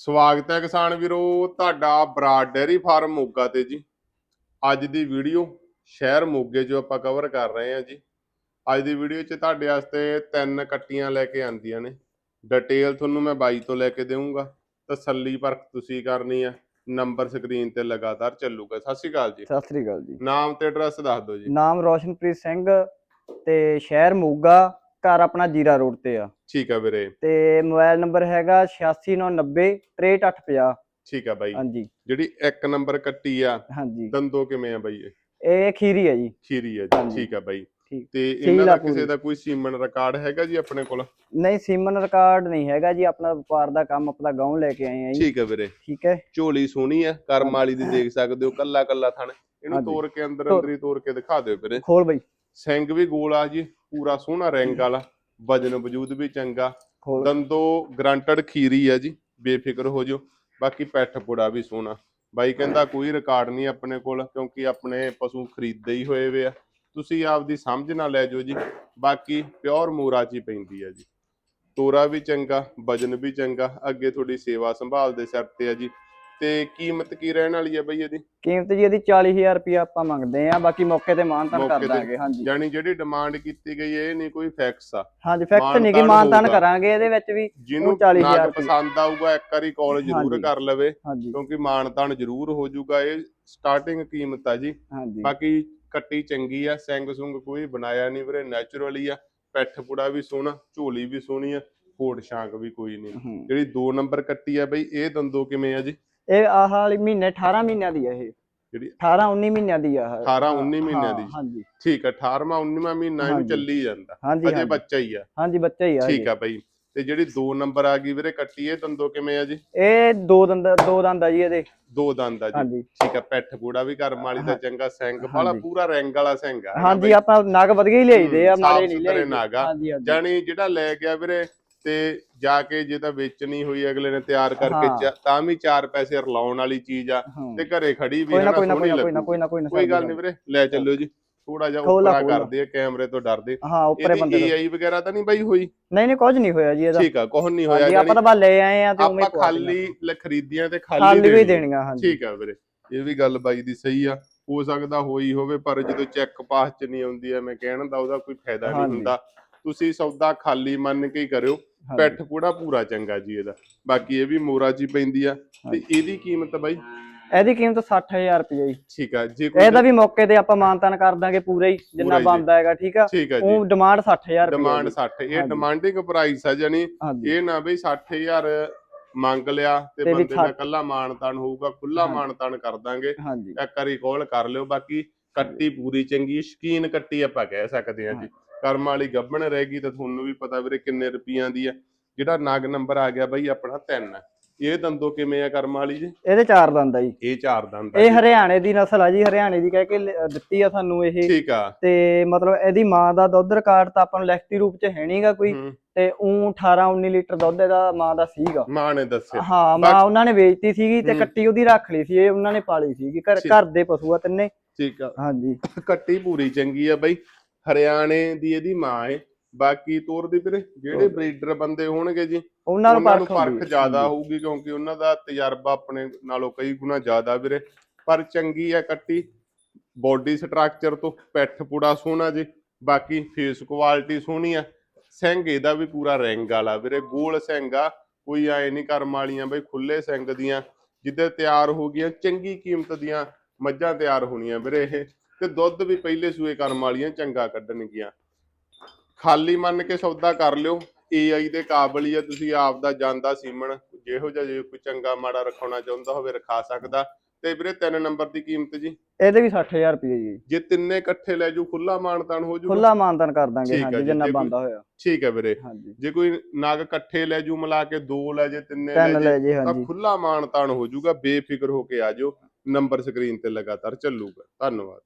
ਸਵਾਗਤ ਹੈ ਕਿਸਾਨ ਵੀਰੋ ਤੁਹਾਡਾ ਬਰਾਡ ਡੇਅਰੀ ਫਾਰਮ ਮੋਗਾ ਤੇ ਜੀ। ਅੱਜ ਦੀ ਵੀਡੀਓ ਸ਼ਹਿਰ ਮੋਗੇ ਜੋ ਆਪਾਂ ਕਵਰ ਕਰ ਰਹੇ ਹਾਂ ਜੀ। ਅੱਜ ਦੀ ਵੀਡੀਓ 'ਚ ਤੁਹਾਡੇ ਵਾਸਤੇ ਤਿੰਨ ਕੱਟੀਆਂ ਲੈ ਕੇ ਆਂਦੀਆਂ ਨੇ। ਡਿਟੇਲ ਤੁਹਾਨੂੰ ਮੈਂ ਬਾਈ ਤੋਂ ਲੈ ਕੇ ਦੇਵਾਂਗਾ ਤਸੱਲੀ ਪਰਖ ਤੁਸੀਂ ਕਰਨੀ ਆ। ਨੰਬਰ ਸਕਰੀਨ ਤੇ ਲਗਾਤਾਰ ਚੱਲੂਗਾ। ਸਤਿ ਸ਼੍ਰੀ ਅਕਾਲ ਜੀ। ਸਤਿ ਸ੍ਰੀ ਅਕਾਲ ਜੀ। ਨਾਮ ਤੇ ਐਡਰੈਸ ਦੱਸ ਦਿਓ ਜੀ। ਨਾਮ ਰੋਸ਼ਨਪ੍ਰੀਤ ਸਿੰਘ ਤੇ ਸ਼ਹਿਰ ਮੋਗਾ। ਘਰ ਆਪਣਾ ਜੀਰਾ ਰੋਡ ਤੇ ਆ। ਠੀਕ ਆ ਵੀਰੇ। ਤੇ ਮੋਬਾਈਲ ਨੰਬਰ ਹੈਗਾ 8690 63850 ਠੀਕ ਆ ਬਾਈ। ਹਾਂਜੀ। ਜਿਹੜੀ ਇੱਕ ਨੰਬਰ ਕੱਟੀ ਆ ਹਾਂਜੀ। ਦੰਦੋ ਕਿਵੇਂ ਆ ਬਾਈ ਇਹ? ਇਹ ਖੀਰੀ ਹੈ ਜੀ। ਖੀਰੀ ਆ ਜੀ। ਠੀਕ ਆ ਬਾਈ। ਤੇ ਇਹਨਾਂ ਆ ਦਾ। ਕਿਸੇ ਦਾ ਕੋਈ ਸੀਮਨ ਰਿਕਾਰਡ ਹੈਗਾ ਜੀ ਆਪਣੇ ਕੋਲ? ਨਹੀਂ ਸੀਮਨ ਰਿਕਾਰਡ ਨਹੀਂ ਹੈਗਾ ਜੀ। ਆਪਣਾ ਵਪਾਰ ਦਾ ਕੰਮ ਆਪਣਾ ਗਾਉਂ ਲੈ ਕੇ ਆਏ ਆ ਜੀ। ਠੀਕ ਆ ਵੀਰੇ। ਠੀਕ ਹੈ। ਝੋਲੀ ਸੋਹਣੀ ਆ ਕਰਮ ਵਾਲੀ ਦੀ ਦੇਖ ਸਕਦੇ ਹੋ ਕੱਲਾ ਕੱਲਾ ਥਣ। ਇਹਨੂੰ। ਤੋੜ ਕੇ ਅੰਦਰ ਅੰਦਰ ਹੀ ਤੋੜ ਕੇ ਦਿਖਾ ਦਿਓ ਵੀਰੇ। ਖੋਲ ਬਈ। ਸਿੰਘ ਵੀ ਗੋਲ ਆ ਜੀ। ਪੂਰਾ ਸੋਹਣਾ ਰੈਂਕ ਵਾਲਾ ਵਜਨ ਵਜੂਦ ਵੀ ਚੰਗਾ। ਦੰਦੋ ਗਰੰਟਡ ਖੀਰੀ ਆ ਜੀ ਬੇਫਿਕਰ ਹੋ ਜਾਓ। ਬਾਕੀ ਪੈਠ ਪੁੜਾ ਵੀ ਸੋਹਣਾ। ਬਾਈ ਕਹਿੰਦਾ ਕੋਈ ਰਿਕਾਰਡ ਨਹੀਂ ਆਪਣੇ ਕੋਲ ਕਿਉਂਕਿ ਆਪਣੇ ਪਸ਼ੂ ਖਰੀਦਦੇ ਹੀ ਹੋਏ ਵੇ ਆ। ਤੁਸੀਂ ਆਪਦੀ ਸਮਝ ਨਾਲ ਲੈ ਜਾਓ ਜੀ। ਬਾਕੀ ਪਿਓਰ ਮੋਰਾ ਚ ਹੀ ਪੈਂਦੀ ਆ ਜੀ। ਤੋਰਾ ਵੀ ਚੰਗਾ ਵਜਨ ਵੀ ਚੰਗਾ। ਅੱਗੇ ਤੁਹਾਡੀ ਸੇਵਾ ਸੰਭਾਲ ਦੇ ਸਿਰ ਤੇ ਆ ਜੀ। ਤੇ ਕੀਮਤ ਕੀ ਰਹਿਣ ਵਾਲੀ ਆ ਬਈ ਇਹਦੀ ਕੀਮਤ ਜੀ ਇਹਦੀ 40000 ਰੁਪਏ ਆਪਾਂ ਮੰਗਦੇ ਆ ਬਾਕੀ ਮੌਕੇ ਤੇ ਮਾਨਤਾਨ ਕਰ। ਦਾਂਗੇ ਹਾਂਜੀ ਯਾਨੀ ਜਿਹੜੀ ਡਿਮਾਂਡ ਕੀਤੀ ਗਈ ਇਹ ਨਹੀਂ ਕੋਈ ਫਿਕਸ ਆ ਹਾਂਜੀ ਫੈਕਟ ਨਹੀਂ ਕਿ ਮਾਨਤਾਨ। ਕਰਾਂਗੇ ਇਹਦੇ ਵਿੱਚ ਵੀ ਜਿਹਨੂੰ 40,000 ਨਾਗ ਰੁਪਏ। ਪਸੰਦ ਆਊਗਾ ਇੱਕ ਵਾਰੀ ਕਾਲ ਜ਼ਰੂਰ। ਕਰ ਲਵੇ ਕਿਉਂਕਿ ਮਾਨਤਾਨ ਜ਼ਰੂਰ ਹੋ ਜਾਊਗਾ ਇਹ ਸਟਾਰਟਿੰਗ ਕੀਮਤ ਆ ਜੀ ਹਾਂਜੀ ਬਾਕੀ ਕੱਟੀ ਚੰਗੀ ਆ ਸਿੰਘ ਸੁੰਗ ਕੋਈ ਬਣਾਇਆ ਨਹੀਂ ਵੀਰੇ ਨੈਚੁਰਲੀ ਆ ਪੈਠ ਪੁੜਾ ਵੀ ਸੋਹਣਾ ਝੋਲੀ ਵੀ ਸੋਹਣੀ ਆ ਫੋੜ ਸ਼ਾਂਕ ਵੀ ਕੋਈ ਨਹੀਂ। ਜਿਹੜੀ 2 ਨੰਬਰ ਕੱਟੀ ਆ ਬਈ ਇਹ ਦੰਦੋ ਕਿਵੇਂ ਆ ਜੀ ਇਹ ਆਹ ਵਾਲੀ ਮਹੀਨੇ 18 ਮਹੀਨਿਆਂ ਦੀ ਆ ਇਹ। ਜਿਹੜੀ 18 19 ਮਹੀਨਿਆਂ ਦੀ ਆ ਇਹ। 18 19 ਮਹੀਨਿਆਂ ਹਾਂ, ਦੀ ਹਾਂਜੀ। ਠੀਕ ਆ 18ਵਾਂ 19ਵਾਂ ਮਹੀਨਾ ਇਹਨੂੰ ਹਾਂਜੀ। ਚੱਲੀ ਜਾਂਦਾ। ਹਾਂਜੀ ਅਜੇ ਹਾਂਜੀ। ਬੱਚਾ ਹੀ ਆ। ਹਾਂਜੀ ਬੱਚਾ ਹੀ ਆ ਠੀਕ ਆ ਬਈ। ਤੇ ਜਿਹੜੀ 2 ਨੰਬਰ ਆ ਗਈ ਵੀਰੇ ਕੱਟੀ ਇਹ ਦੰਦੋ ਕਿਵੇਂ ਆ ਜੀ? ਇਹ ਦੋ ਦੰਦ ਦੋ ਦੰਦ ਆ ਜੀ ਇਹਦੇ। ਦੋ ਦੰਦ ਆ ਜੀ। ਹਾਂਜੀ। ਠੀਕ ਆ ਪੈਠ ਪੂੜਾ ਵੀ ਕਰਮ ਵਾਲੀ ਦਾ ਹਾਂ। ਚੰਗਾ ਸਿੰਘ। ਵਾਲਾ ਹਾਂਜੀ। ਪੂਰਾ ਰੈਂਕ ਵਾਲਾ ਸਿੰਘ ਆ। ਹਾਂਜੀ? ਆਪਾਂ ਨਗ ਵਧੀਆ ਹੀ ਲਿਆਈਦੇ ਆ ਹੂੰ, ਸਾਫ਼ ਨਹੀਂ ਸੁਥਰੇ ਲਿਆਈਦੇ। ਨਗ ਆ। ਹਾਂਜੀ ਹਾਂਜੀ। ਜਾਣੀ ਜਿਹੜਾ ਲੈ ਗਿਆ ਵੀਰੇ ਤੇ ਜਾ ਕੇ ਜੇ ਤਾਂ ਵੇਚਣੀ ਹੋਈ ਅਗਲੇ ਨੇ ਤਿਆਰ ਕਰਕੇ। ਚ- ਤਾਂ ਵੀ ਚਾਰ ਪੈਸੇ ਰਲਾਉਣ ਵਾਲੀ ਚੀਜ਼ ਆ ਹਾਂ। ਤੇ ਘਰੇ ਖੜੀ ਵੀ ਕੋਈ ਨਾ ਹਨਾ ਕੋਈ ਨਾ ਸੋਹਣੀ ਕੋਈ ਨਾ ਕੋਈ ਨਾ ਲੱਗੂ ਕੋਈ ਨਾ ਕੋਈ ਨਾ ਕੋਈ ਗੱਲ ਨਹੀਂ ਵੀਰੇ ਲੈ ਚੱਲਿਓ ਜੀ ਥੋੜਾ ਜਿਹਾ ਖੋਲਾ, ਉੱਪਰਾ ਖੋਲਾ। ਕਰਦੇ ਆ ਕੈਮਰੇ ਤੋਂ ਡਰਦੇ ਹਾਂ ਉੱਪਰੇ ਬੰਦੇ ਇਹਦੀ ਤੋਂ ਏਆਈ ਵਗੈਰਾ ਤਾਂ ਨਹੀਂ ਬਾਈ ਹੋਈ ਨਹੀਂ ਨਹੀਂ ਕੁਝ ਨਹੀਂ ਹੋਇਆ ਜੀ ਇਹਦਾ ਠੀਕ ਆ ਕੁਝ ਨਹੀਂ ਹੋਇਆ ਹਾਂਜੀ ਆਪਾਂ ਤਾਂ ਬਸ ਲੈ ਆਏ ਆ ਤੇ ਉਵੇਂ ਆਪਾਂ। ਖਾਲੀ ਲੈ ਖਰੀਦੀਆਂ ਤੇ ਖਾਲੀ ਖਾਲੀ ਵੀ। ਦੇਣੀਆਂ ਹਾਂਜੀ ਠੀਕ ਆ ਵੀਰੇ ਇਹ ਵੀ ਗੱਲ ਬਾਈ ਦੀ ਸਹੀ ਆ ਹੋ ਸਕਦਾ ਹੋਈ ਹੋਵੇ ਪਰ ਜਦੋਂ ਚੈੱਕ ਪਾਸ ਚ ਨਹੀਂ ਆਉਂਦੀ ਐ ਮੈਂ ਕਹਿਣ ਦਾ ਉਹਦਾ ਕੋਈ ਫਾਇਦਾ ਨਹੀਂ ਹਾਂਜੀ। ਹੁੰਦਾ ਤੁਸੀਂ ਸੌਦਾ ਖਾਲੀ ਮੰਨ ਕੇ ਹੀ ਕਰਿਓ। ਪੈਠ ਪੂੜਾ ਪੂਰਾ ਚੰਗਾ ਜੀ ਇਹਦਾ। ਬਾਕੀ ਇਹ ਵੀ ਮੋਰਾ ਹੀ ਪੈਂਦੀ ਆ। ਤੇ ਇਹਦੀ ਕੀਮਤ ਬਾਈ? ਇਹਦੀ ਕੀਮਤ 60000 ਰੁਪਏ ਜੀ। ਠੀਕ ਆ ਜੇ ਕੋਈ ਇਹਦਾ ਵੀ ਮੌਕੇ ਤੇ ਆਪਾਂ ਮਾਨਤਾਨ ਕਰ ਦਾਂਗੇ ਪੂਰਾ ਹੀ ਜਿੰਨਾ ਜੀ। ਬਣਦਾ ਹੈਗਾ ਠੀਕ ਆ? ਆ ਜੀ। ਉਹ ਡਿਮਾਂਡ 60000 ਰੁਪਏ ਡਿਮਾਂਡ 60 ਇਹ। ਡਿਮਾਂਡਿੰਗ ਪ੍ਰਾਈਸ ਆ ਜਾਨੀ ਇਹ ਨਾ ਬਈ 60000 ਮੰਗ ਲਿਆ ਤੇ ਬੰਦੇ ਦਾ ਕੱਲਾ ਮਾਨਤਾਨ ਹੋਊਗਾ ਖੁੱਲਾ। ਮਾਨਤਾਨ ਕਰ ਦਾਂਗੇ। ਇੱਕ ਵਾਰੀ ਕਾਲ ਕਰ ਲਿਓ ਬਾਕੀ ਕੱਟੀ ਪੂਰੀ ਚੰਗੀ ਸ਼ਕੀਨ ਕੱਟੀ ਆਪਾਂ ਕਹਿ ਸਕਦੇ ਹਾਂ ਜੀ। ਕਰਮ ਵਾਲੀ ਗੱਬਣ ਰਹਿ ਗਈ ਤਾਂ ਤੁਹਾਨੂੰ ਵੀ ਪਤਾ ਵੀਰੇ ਕਿੰਨੇ ਰੁਪਈਆਂ ਦੀ ਆ। ਜਿਹੜਾ ਨਗ ਨੰਬਰ ਆ ਗਿਆ ਬਾਈ ਆਪਣਾ 3 ਇਹ ਦੰਦੋ ਕਿਵੇਂ ਆ ਕਰਮ ਵਾਲੀ ਜੀ? ਇਹਦੇ ਚਾਰ ਦੰਦ ਆ ਜੀ। ਇਹ ਚਾਰ ਦੰਦ ਆ ਇਹ। ਹਰਿਆਣੇ ਦੀ ਨਸਲ ਆ ਜੀ ਹਰਿਆਣੇ ਦੀ ਕਹਿ ਕੇ ਲ- ਦਿੱਤੀ ਆ ਸਾਨੂੰ ਇਹ। ਠੀਕ ਆ। ਤੇ ਮਤਲਬ ਇਹਦੀ ਮਾਂ ਦਾ ਦੁੱਧ ਰਿਕਾਰਡ ਤਾਂ ਆਪਾਂ ਨੂੰ ਲਿਖਤੀ ਰੂਪ ਚ ਹੈ ਨਹੀਂਗਾ ਕੋਈ। ਹੂੰ, ਤੇ ਉਹ 18 19 ਲੀਟਰ ਦੁੱਧ ਇਹਦਾ ਮਾਂ ਦਾ ਸੀਗਾ। ਮਾਂ ਨੇ ਦੱਸਿਆ। ਹਾਂ ਮਾਂ ਬਾਕੀ- ਉਹਨਾਂ ਨੇ ਵੇਚਤੀ ਸੀਗੀ ਤੇ ਹੂੰ। ਕੱਟੀ ਉਹਦੀ ਰੱਖ ਲਈ ਸੀ ਇਹ ਉਹਨਾਂ ਨੇ ਪਾਲੀ ਸੀਗੀ। ਘਰ ਠੀਕ। ਘਰ ਦੇ ਪਸ਼ੂ ਆ ਤਿੰਨੇ। ਠੀਕ ਆ। ਹਾਂਜੀ। ਕੱਟੀ ਪੂਰੀ ਚੰਗੀ ਆ ਬਾਈ। ਹਰਿਆਣੇ ਦੀ ਇਹਦੀ ਮਾਂ ਏ। ਬਾਕੀ ਤੋਰ ਦੀ ਵੀਰੇ ਜਿਹੜੇ ਬਰੀਡਰ ਬੰਦੇ ਹੋਣਗੇ ਜੀ ਉਹਨਾਂ ਨੂੰ ਹੈ। ਜ਼ਿਆਦਾ ਹੋਊਗੀ ਕਿਉਂਕਿ ਉਹਨਾਂ ਦਾ ਤਜਰਬਾ ਆਪਣੇ ਨਾਲੋਂ ਕਈ ਗੁਣਾ ਜ਼ਿਆਦਾ ਵੀਰੇ। ਪਰ ਚੰਗੀ ਆ ਕੱਟੀ ਬੋਡੀ ਸਟਰਕਚਰ ਤੋਂ ਪਿੱਠ ਪੂੜਾ ਸੋਹਣਾ ਜੀ ਬਾਕੀ ਫੇਸ ਕੁਆਲਿਟੀ ਸੋਹਣੀ ਆ। ਸਿੰਘ ਇਹਦਾ ਵੀ ਪੂਰਾ ਰਿੰਗ ਵਾਲਾ ਵੀਰੇ ਗੋਲ ਸਿੰਘ ਆ ਕੋਈ ਐ ਨਹੀਂ ਕਰਮ ਵਾਲੀਆਂ ਬਈ ਖੁੱਲੇ ਸਿੰਘ ਦੀਆਂ ਜਿੱਦੇ ਤਿਆਰ ਹੋ ਗਈਆਂ ਚੰਗੀ ਕੀਮਤ ਦੀਆਂ ਮੱਝਾਂ ਤਿਆਰ ਹੋਣੀਆਂ ਵੀਰੇ ਇਹ। ਤੇ ਦੁੱਧ ਵੀ ਪਹਿਲੇ ਸੂਏ ਕਰਮ ਵਾਲੀਆਂ ਚੰਗਾ ਕੱਢਣਗੀਆਂ। ਖਾਲੀ ਮੰਨ ਕੇ ਸੌਦਾ ਕਰ ਲਿਓ। ਏਆਈ ਦੇ ਕਾਬਲ ਹੀ ਆ ਤੁਸੀਂ ਆਪ ਦਾ ਜਾਂਦਾ ਸੀਮਨ ਜਿਹੋ ਜਿਹਾ ਜੇ ਕੋਈ ਚੰਗਾ ਮਾੜਾ ਰਖਾਉਣਾ ਚਾਹੁੰਦਾ ਹੋਵੇ ਰਖਾ ਸਕਦਾ। ਤੇ ਵੀਰੇ ਤਿੰਨ ਨੰਬਰ ਦੀ ਕੀਮਤ ਜੀ। ਇਹਦੇ ਵੀ 60000 ਰੁਪਏ ਜੀ। ਜੇ ਤਿੰਨੇ ਇਕੱਠੇ ਲੈ ਜੂ ਖੁੱਲਾ ਮਾਨਤਾਨ ਹੋ ਜੂਗਾ ਖੁੱਲਾ ਮਾਨਤਨ ਕਰ ਦਾਂਗੇ ਹਾਂਜੀ ਜੀ, ਜਿੰਨਾ ਜੇ ਬੰਦਾ ਹੋਇਆ। ਠੀਕ ਹੈ ਵੀਰੇ। ਜੇ ਕੋਈ ਨਗ ਇਕੱਠੇ ਲੈ ਜੂ ਮਿਲਾ ਕੇ ਦੋ ਲੈ ਜੇ ਤਿੰਨੇ ਲੈ ਜੇ ਜੇ ਤਾਂ ਖੁੱਲਾ ਮਾਨਤਾਨ ਹੋ ਜੂਗਾ ਬੇਫਿਕਰ ਹੋ ਕੇ ਆ ਜਾਓ। ਨੰਬਰ ਸਕਰੀਨ ਤੇ ਲਗਾਤਾਰ ਚੱਲੂਗਾ। ਧੰਨਵਾਦ।